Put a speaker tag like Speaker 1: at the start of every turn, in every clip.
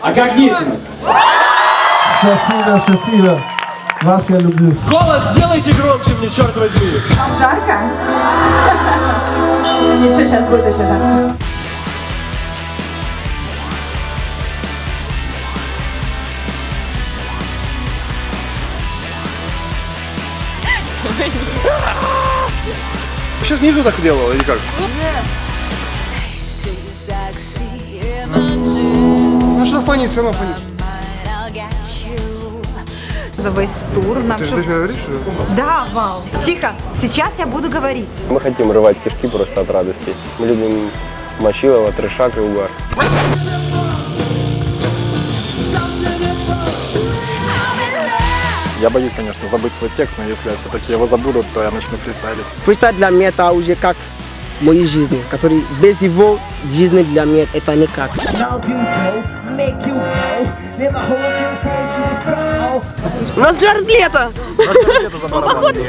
Speaker 1: А как низменность?
Speaker 2: Спасибо, спасибо. Вас я люблю.
Speaker 3: Голос сделайте громче мне, черт возьми.
Speaker 4: Вам жарко? Ничего, сейчас будет еще жарче.
Speaker 5: Сейчас снизу так делала или как? Ну фонит, все.
Speaker 4: За весь тур нам
Speaker 5: Ты же даже говоришь?
Speaker 4: Да, вау. Тихо, сейчас я буду говорить.
Speaker 6: Мы хотим рвать кишки просто от радости. Мы любим Мочилова, трешак и угар.
Speaker 7: Я боюсь, конечно, забыть свой текст, но если я все-таки его забуду, то я начну фристайлить.
Speaker 8: Фристайл для меня это уже как моей жизни, который без его жизни для меня это никак.
Speaker 9: У нас Джаред Лето.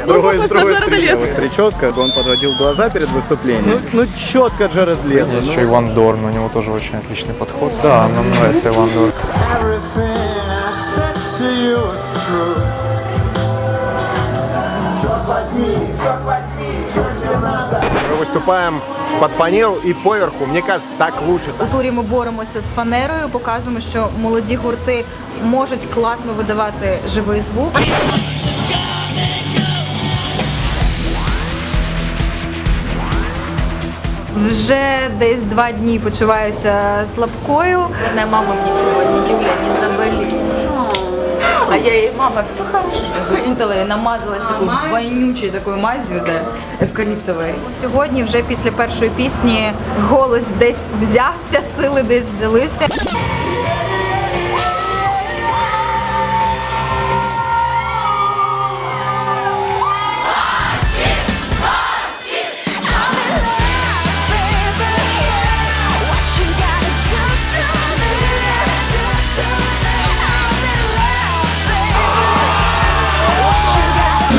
Speaker 5: Другой, с другой стороны. Вот Прическа, он подводил глаза перед выступлением. Ну, четко Джаред Лето.
Speaker 7: Есть еще Иван Дорн, у него тоже очень отличный подход. Да, нам нравится Иван Дорн.
Speaker 5: Мы выступаем под фанеру и поверху. Мне кажется, так лучше.
Speaker 4: У турі ми боремося з фанерою, показуємо, що молоді гурти можуть класно видавати живий звук. Вже десь два дні почуваюся слабкою. Не мама мені сьогодні, Юля. А я ей, мама, все хорошо. Заїхала і намазалась такою вонючою такою мазью, де евкаліптовою. Сьогодні, вже після першої пісні, голос десь взявся, сили десь взялися.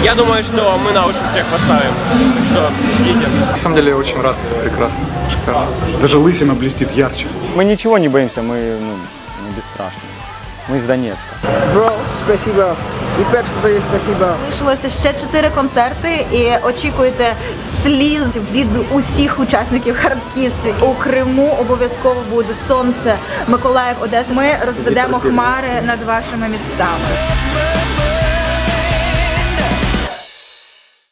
Speaker 3: Я думаю, что мы на уши всех поставим. Так что ждите.
Speaker 7: На самом деле я очень рад, прекрасно, шикарно.
Speaker 5: Даже лысина блестит ярче.
Speaker 10: Мы ничего не боимся, мы ну, мы бесстрашны. Мы из Донецка.
Speaker 8: Бро, спасибо. И Пепси твоє спасибо.
Speaker 4: Лишилося ще чотири концерти і очікуйте сліз від усіх учасників хардкістів. У Криму обов'язково буде сонце Миколаїв Одеса. Ми розведемо хмари над вашими містами.